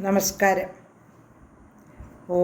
നമസ്കാരം. ഓ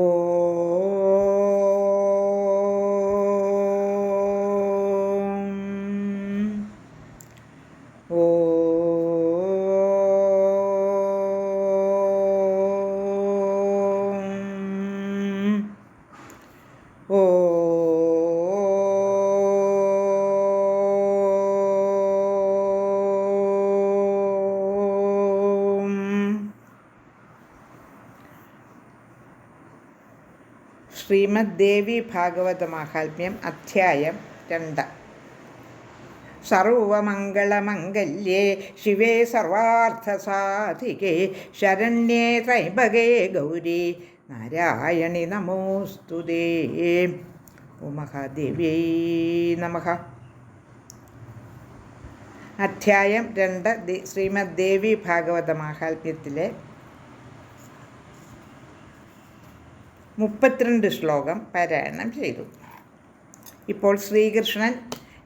ശ്രീമദ് ദേവി ഭാഗവത മാഹാത്മ്യം അധ്യായം രണ്ട്. സർവമംഗളമംഗല്യേ ശിവേ സർവാർത്ഥസാധികേ ശരണ്യേ ത്രൈഭകേ ഗൗരി നാരായണി നമോസ്തുതേ ഓ മഹാദേവ്യൈ നമ. അധ്യായം രണ്ട് ശ്രീമദ് ദേവി ഭാഗവത മാഹാത്മ്യത്തിലെ മുപ്പത്തിരണ്ട് ശ്ലോകം പാരായണം ചെയ്തു. ഇപ്പോൾ ശ്രീകൃഷ്ണൻ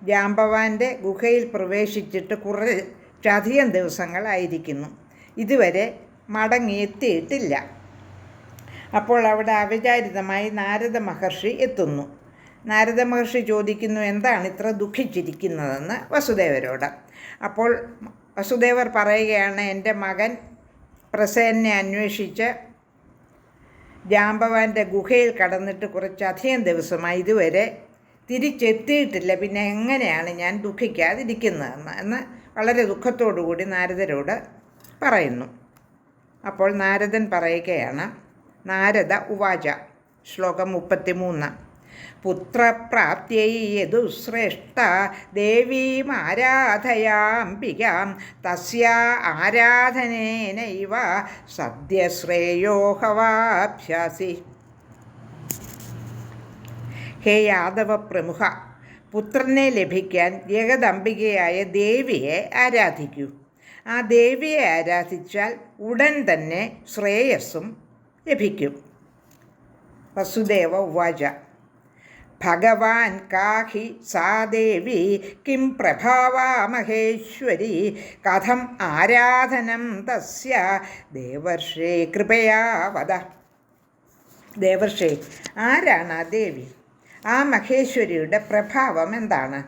ജാമ്പവാന്റെ ഗുഹയിൽ പ്രവേശിച്ചിട്ട് കുറച്ചധികം ദിവസങ്ങളായിരിക്കുന്നു. ഇതുവരെ മടങ്ങിയെത്തിയിട്ടില്ല. അപ്പോൾ അവിടെ അവിചാരിതമായി നാരദ മഹർഷി എത്തുന്നു. നാരദ മഹർഷി ചോദിക്കുന്നു എന്താണ് ഇത്ര ദുഃഖിച്ചിരിക്കുന്നതെന്ന് വസുദേവരോട്? അപ്പോൾ വസുദേവർ പറയുകയാണ് എന്റെ മകൻ പ്രസേനെ അന്വേഷിച്ച് ജാമ്പവാന്റെ ഗുഹയിൽ കടന്നിട്ട് കുറച്ചധികം ദിവസമായി ഇതുവരെ തിരിച്ചെത്തിയിട്ടില്ല. പിന്നെ എങ്ങനെയാണ് ഞാൻ ദുഃഖിക്കാതിരിക്കുന്നതെന്ന് എന്ന് വളരെ ദുഃഖത്തോടു കൂടി നാരദരോട് പറയുന്നു. അപ്പോൾ നാരദൻ പറയുകയാണ് നാരദ ഉവാച ശ്ലോകം മുപ്പത്തിമൂന്ന്. പുത്രപ്രാപ്തിയൈ യദുശ്രേഷ്ഠ ദീം തസ്യാ ആരാധനേനൈവ സദ്യശ്രേയോ ഹവാഭ്യാസി ഹേ യാദവ പ്രമുഖ പുത്രനെ ലഭിക്കാൻ ജഗദംബികയായ ദേവിയെ ആരാധിക്കൂ. ആ ദേവിയെ ആരാധിച്ചാൽ ഉടൻ തന്നെ ശ്രേയസ്സും ലഭിക്കും. വസുദേവ ഉവാച. ഭഗവാൻ കാഹി സാ ദേവി കിം പ്രഭാവ മഹേശ്വരി കഥം ആരാധനം തസ്യ ദേവർഷേ കൃപയാ വദ. ദേവർഷേ ആരാണ് ആ ദേവി? ആ മഹേശ്വരിയുടെ പ്രഭാവം എന്താണ്?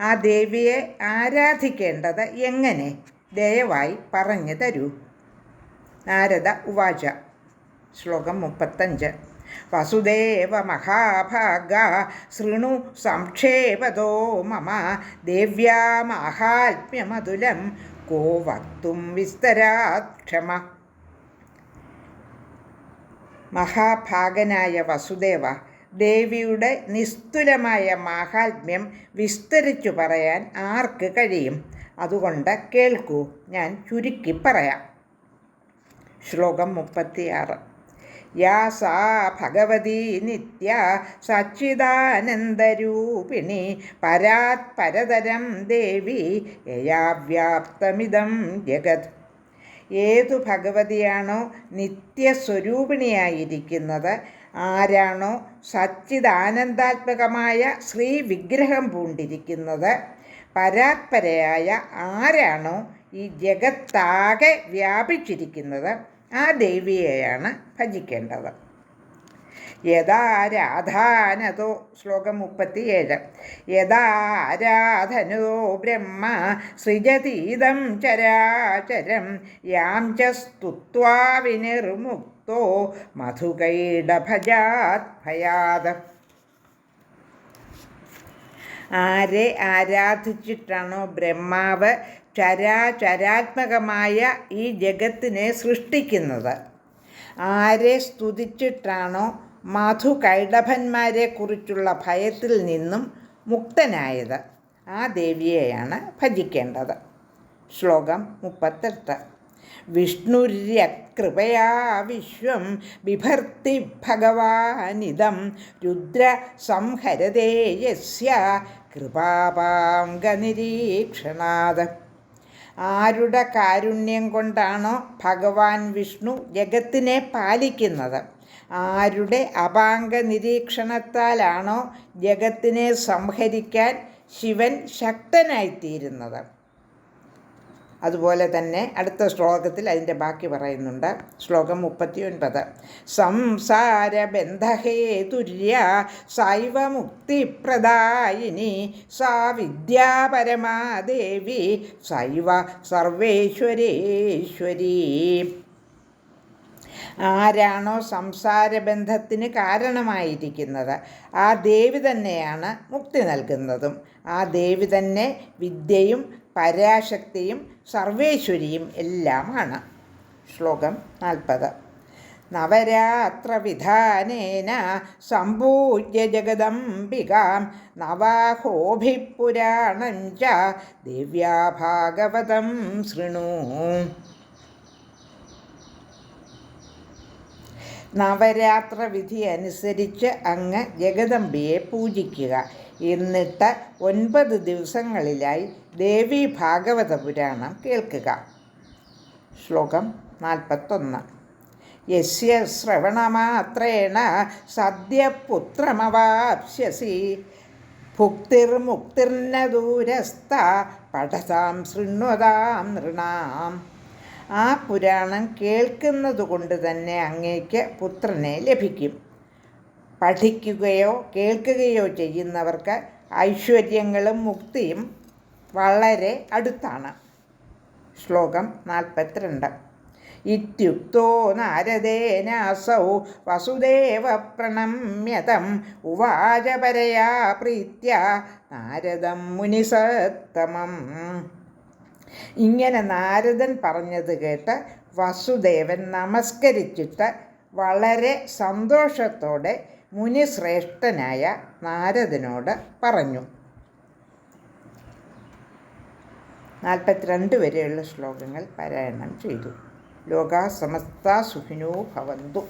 ആ ദേവിയെ ആരാധിക്കേണ്ടത് എങ്ങനെ? ദയവായി പറഞ്ഞു തരൂ. നാരദ ഉവാച ശ്ലോകം മുപ്പത്തഞ്ച്. വസുദേവ മഹാഭാഗ ശൃണു സംക്ഷേപതോ മമ ദേവ്യാ മാഹാത്മ്യമതുലം കോ വക്തും വിസ്തരാത് ക്ഷമ. മഹാഭാഗനായ വസുദേവ ദേവിയുടെ നിസ്തുലമായ മാഹാത്മ്യം വിസ്തരിച്ചു പറയാൻ ആർക്ക് കഴിയും? അതുകൊണ്ട് കേൾക്കൂ ഞാൻ ചുരുക്കി പറയാം. ശ്ലോകം മുപ്പത്തിയാറ്. യാ സാ ഭഗവതി നിത്യ സച്ചിദാനന്ദരൂപിണി പരാത് പരതരം ദേവി യയാ വ്യാപ്തമിതം ജഗത്. ഏതു ഭഗവതിയാണോ നിത്യസ്വരൂപിണിയായിരിക്കുന്നത്? ആരാണോ സച്ചിദാനന്ദാത്മകമായ ശ്രീ വിഗ്രഹം പൂണ്ടിരിക്കുന്നത്? പരാത്പരയായ ആരാണോ ഈ ജഗത്താകെ വ്യാപിച്ചിരിക്കുന്നത്? ആ ദേവിയെയാണ് ഭജിക്കേണ്ടത്. യഥാരാധാനതോ ശ്ലോകം മുപ്പത്തിയേഴ്. യഥാരാധനോ ബ്രഹ്മ സൃജതീതം ചരാചരം യാം ച സ്തുത്വാ വിനിർമുക്തോ മധുകൈഡഭജാത് ഭയാത്. ആരെ ആരാധിച്ചിട്ടാണോ ബ്രഹ്മാവ് ചരാചരാത്മകമായ ഈ ജഗത്തിനെ സൃഷ്ടിക്കുന്നത്. ആരെ സ്തുതിച്ചിട്ടാണോ മധു കൈടഭന്മാരെ കുറിച്ചുള്ള ഭയത്തിൽ നിന്നും മുക്തനായത്? ആ ദേവിയെയാണ് ഭജിക്കേണ്ടത്. ശ്ലോകം മുപ്പത്തെട്ട്. വിഷ്ണുര്യകൃപയാ വിശ്വം ബിഭർത്തി ഭഗവാനിതം രുദ്ര സംഹരതേ യസ്യ ആരുടെ കാരുണ്യം കൊണ്ടാണോ ഭഗവാൻ വിഷ്ണു ജഗത്തിനെ പാലിക്കുന്നത്? ആരുടെ അപാംഗ നിരീക്ഷണത്താലാണോ ജഗത്തിനെ സംഹരിക്കാൻ ശിവൻ ശക്തനായിത്തീരുന്നത്? അതുപോലെ തന്നെ അടുത്ത ശ്ലോകത്തിൽ അതിന്റെ ബാക്കി പറയുന്നുണ്ട്. ശ്ലോകം മുപ്പത്തി ഒൻപത് സംസാരബന്ധഹേതുര്യ സൈവമുക്തിപ്രദായിനി സാ വിദ്യാപരമാദേവി സൈവ സർവേശ്വരേശ്വരീ. ആരാണോ സംസാരബന്ധത്തിന് കാരണമായിരിക്കുന്നത് ആ ദേവി തന്നെയാണ് മുക്തി നൽകുന്നതും. ആ ദേവി തന്നെ വിദ്യയും പരാശക്തിയും സർവേശ്വരിയും എല്ലാമാണ്. ശ്ലോകം നാൽപ്പത്. നവരാത്രവിധാനേന സമ്പൂജ്യ ജഗദംബികാം നവാഹോഭിപുരാണം ച ദിവ്യാഭാഗവതം ശൃണു. നവരാത്ര വിധി അനുസരിച്ച് അങ്ങ് ജഗദംബിയെ പൂജിക്കുക. എന്നിട്ട് ഒൻപത് ദിവസങ്ങളിലായി ദേവി ഭാഗവത പുരാണം കേൾക്കുക. ശ്ലോകം നാൽപ്പത്തൊന്ന്. യസ്യ ശ്രവണമാത്രേണ സദ്യപുത്രമവാപ്സ്യസി. ഭുക്തിർമുക്തിർന്ന ഭുക്തിർമുക്തിർന ദൂരസ്ഥ പഠതാം ശൃണ്വതാം നൃണാം. ആ പുരാണം കേൾക്കുന്നത് കൊണ്ട് തന്നെ അങ്ങേക്ക് പുത്രനെ ലഭിക്കും. പഠിക്കുകയോ കേൾക്കുകയോ ചെയ്യുന്നവർക്ക് ഐശ്വര്യങ്ങളും മുക്തിയും വളരെ അടുത്താണ്. ശ്ലോകം നാൽപ്പത്തിരണ്ട്. ഇത്യുക്തോ നാരദേനാസൗ വസുദേവ പ്രണമ്യതം ഉവാചപരയാ പ്രീത്യ നാരദം മുനിസത്തമം. ഇങ്ങനെ നാരദൻ പറഞ്ഞത് കേട്ട് വസുദേവൻ നമസ്കരിച്ചിട്ട് വളരെ സന്തോഷത്തോടെ മുനിശ്രേഷ്ഠനായ നാരദനോട് പറഞ്ഞു. നാൽപ്പത്തിരണ്ട് വരെയുള്ള ശ്ലോകങ്ങൾ പാരായണം ചെയ്തു. ലോക സമസ്ത സുഖിനോ ഭവന്തു.